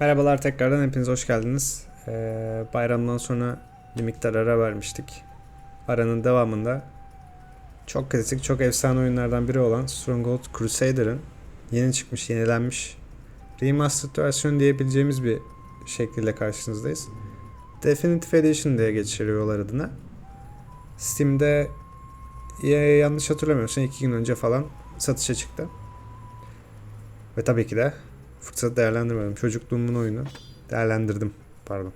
Merhabalar tekrardan hepiniz hoş geldiniz. Ee, bayramdan sonra bir miktar ara vermiştik. Aranın devamında çok klasik, çok efsane oyunlardan biri olan Stronghold Crusader'ın yeni çıkmış, yenilenmiş remastered versiyon diyebileceğimiz bir şekilde karşınızdayız. Definitive Edition diye geçiriyorlar adına. Steam'de ya- yanlış hatırlamıyorsam iki gün önce falan satışa çıktı. Ve tabii ki de fırsat değerlendirmedim. Çocukluğumun oyunu. Değerlendirdim. Pardon.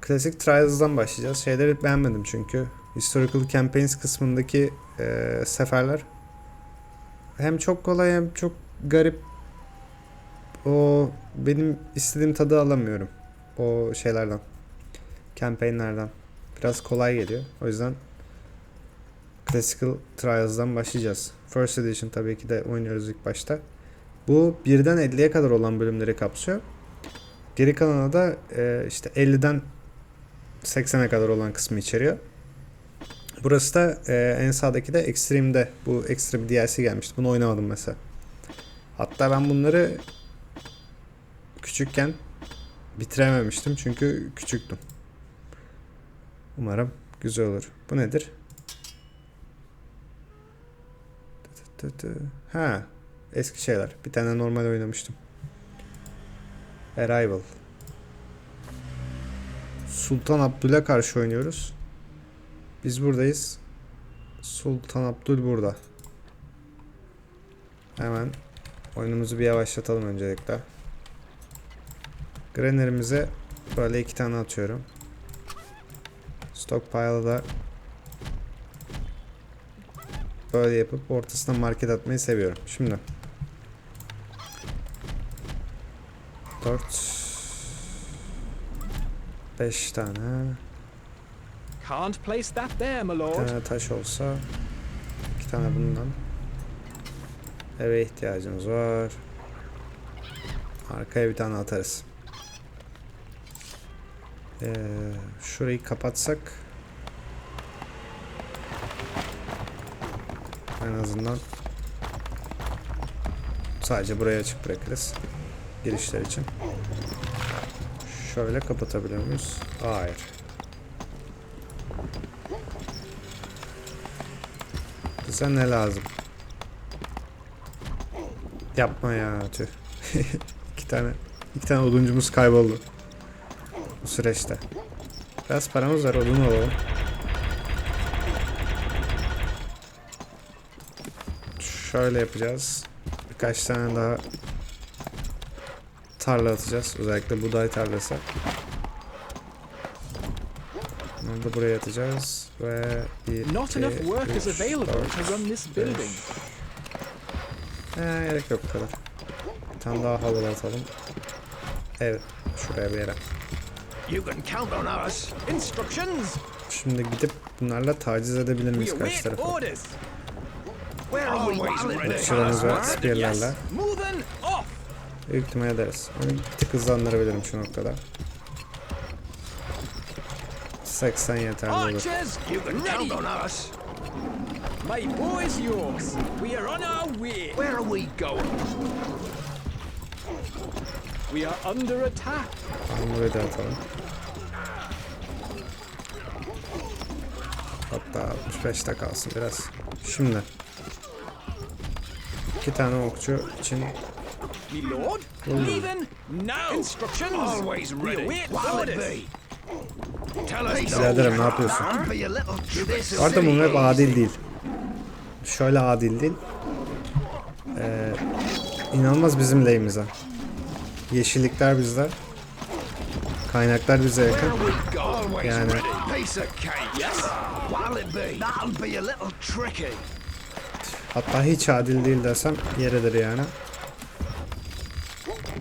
Klasik Trials'dan başlayacağız. Şeyleri beğenmedim çünkü. Historical Campaigns kısmındaki eee, seferler hem çok kolay hem çok garip. O benim istediğim tadı alamıyorum. O şeylerden. Campaign'lerden. Biraz kolay geliyor. O yüzden Classical Trials'dan başlayacağız. First Edition tabii ki de oynuyoruz ilk başta. Bu 1'den 50'ye kadar olan bölümleri kapsıyor. Geri kalanı da e, işte 50'den 80'e kadar olan kısmı içeriyor. Burası da e, en sağdaki de Extreme'de. Bu Extreme DLC gelmişti. Bunu oynamadım mesela. Hatta ben bunları küçükken bitirememiştim çünkü küçüktüm. Umarım güzel olur. Bu nedir? Ha, eski şeyler. Bir tane normal oynamıştım. Arrival. Sultan Abdül'e karşı oynuyoruz. Biz buradayız. Sultan Abdül burada. Hemen oyunumuzu bir yavaşlatalım öncelikle. Grener'imize böyle iki tane atıyorum. Stockpile'ı da böyle yapıp ortasına market atmayı seviyorum. Şimdi 4 5 tane Can't place that there, my bir lord. tane taş olsa iki tane bundan eve ihtiyacımız var. Arkaya bir tane atarız. Ee, şurayı kapatsak en azından sadece burayı açık bırakırız girişler için. Şöyle kapatabiliyor muyuz? Hayır. Bize ne lazım? Yapma ya tüh. iki tane iki tane oduncumuz kayboldu. Bu süreçte. Biraz paramız var odun alalım. Şöyle yapacağız. Birkaç tane daha tarla atacağız. Özellikle buğday tarlası. Bunu da buraya atacağız ve bir, Not iki, enough workers üç, available dört, to run this beş. building. Ee, gerek yok bu kadar. Bir tane daha halı atalım. Evet, şuraya bir yere. You can count on us. Instructions. Şimdi gidip bunlarla taciz edebilir miyiz karşı tarafı? ve Yes. spearlerle. Büyük ihtimal ederiz. Onu bir tık hızlandırabilirim şu noktada. 80 yeterli olur. My bow is yours. We are on our way. Where are we going? We are under attack. Buraya da atalım. Hatta 65'te kalsın biraz. Şimdi. iki tane okçu için My lord, leaving now. Instructions. Always ready. us Biraderim ne yapıyorsun? Arada bu map adil değil. Şöyle adil değil. Ee, inanılmaz bizim lehimize. Yeşillikler bizde. Kaynaklar bize yakın. Yani-. Hatta hiç adil değil desem yeridir yani.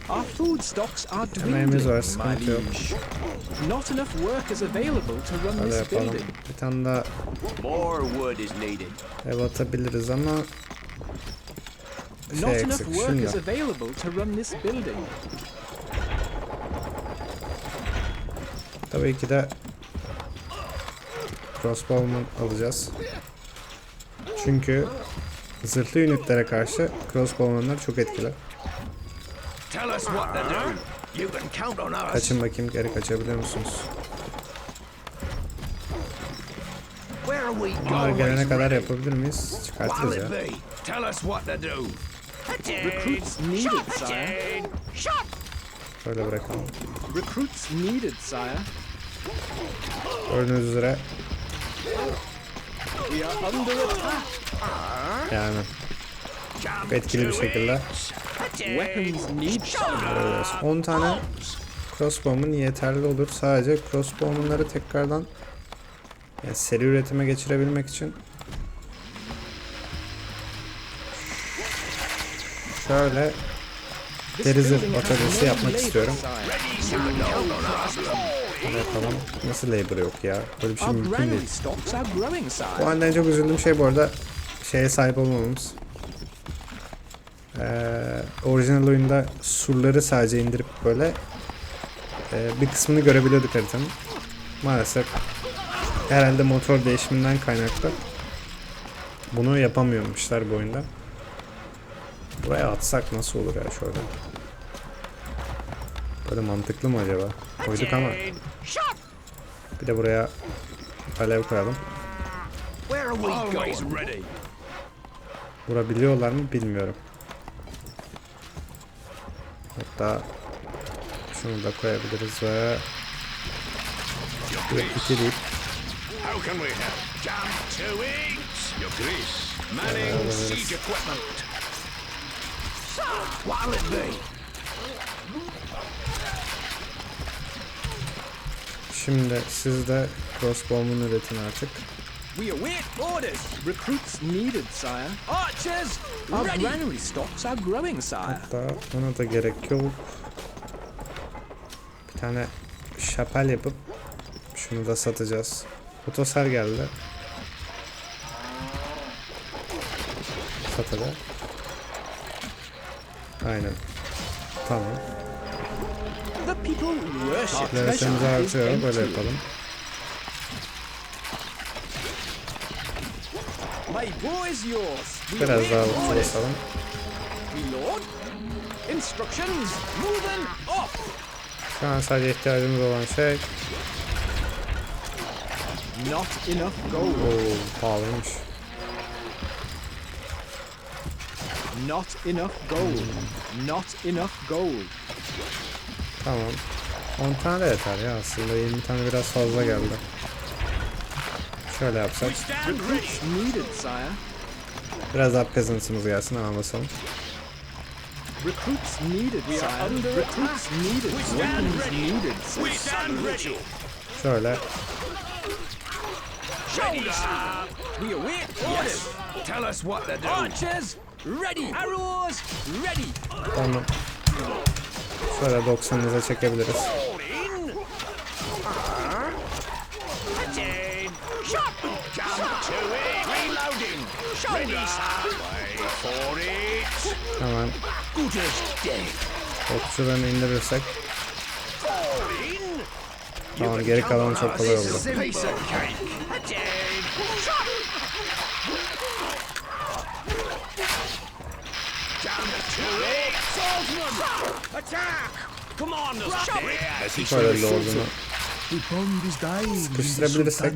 Our food stocks are Emeğimiz var, dwindling, sıkıntı yok. Not enough workers available to run Öyle this yapalım. building. Bir tane daha More wood is needed. ev atabiliriz ama Not şey enough eksik. Şimdi workers available to run this building. tabii ki de crossbow'unu alacağız. Çünkü zırhlı ünitlere karşı crossbow'lar çok etkili. Kaçın bakayım geri kaçabiliyor musunuz? Where are we Bunlar gelene kadar yapabilir miyiz? Çıkartırız ya. it be, tell us what to do. Recruits needed, sire. Böyle bırakalım. Recruits needed, sire. Gördüğünüz üzere We are under attack. yani etkili bir şekilde Weapons need, sire. vuruyoruz. 10 tane crossbow'un yeterli olur. Sadece crossbow'unları tekrardan yani seri üretime geçirebilmek için şöyle This Deri zırh building has atölyesi no yapmak istiyorum. Böyle yapalım. Nasıl labor yok ya? Böyle bir şey mümkün değil. Bu sire. halde en çok üzüldüğüm şey bu arada şeye sahip olmamamız. Ee, orijinal oyunda surları sadece indirip böyle e, bir kısmını görebiliyorduk haritanın. Maalesef herhalde motor değişiminden kaynaklı bunu yapamıyormuşlar bu oyunda. Buraya atsak nasıl olur ya şöyle. Böyle mantıklı mı acaba? Koyduk ama bir de buraya alev koyalım. Vurabiliyorlar mı bilmiyorum. Hatta şunu da koyabiliriz ve it. Be? şimdi siz de crossbow'un üretin artık. We await orders. Recruits needed, sire. Archers, our granary stocks are growing, sire. Hatta ona da gerek yok. Bir tane şapel yapıp şunu da satacağız. Otosel geldi. Satada. Aynen. Tamam. İs artıyor. Böyle empty. yapalım. My bow is yours. We Biraz daha basalım. Şu an sadece ihtiyacımız olan şey Not enough gold. Oo, pahalıymış. Not enough gold. Not enough gold. Tamam. 10 tane yeter ya aslında 20 tane biraz fazla geldi. Şöyle yapsak. Biraz daha peasant'ımız gelsin hemen basalım. Recruits needed, sire. Recruits needed. Weapons needed, sire. stand ready. Şöyle We await orders. Tell us what to do. Archers, ready. Arrows, ready. onu şöyle 90'ınıza çekebiliriz. Wait for it. Hemen Good as dead. indirirsek In. tamam geri kalan çok kolay oldu. Şöyle the Sıkıştırabilirsek.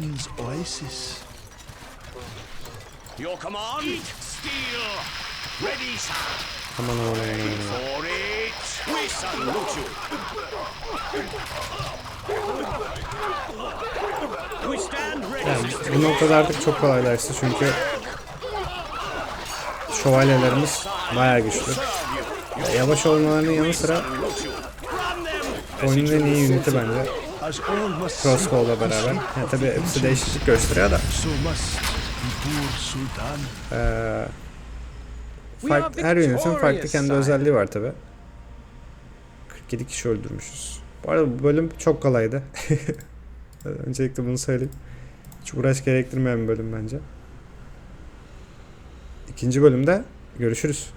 Your command. Eat steel. Ready, sir. aman aman. For it. We salute you. We stand ready. Yani bu noktada artık çok kolaylaştı çünkü şövalyelerimiz bayağı güçlü. Ya Yavaş olmalarının yanı sıra oyunun en iyi uniti bence. Crossbow'la beraber. Yani tabii hepsi değişiklik gösteriyor da. Ee, farklı, her unitin farklı kendi özelliği var tabi. 47 kişi öldürmüşüz. Bu arada bu bölüm çok kolaydı. Öncelikle bunu söyleyeyim. Hiç uğraş gerektirmeyen bir bölüm bence. İkinci bölümde görüşürüz.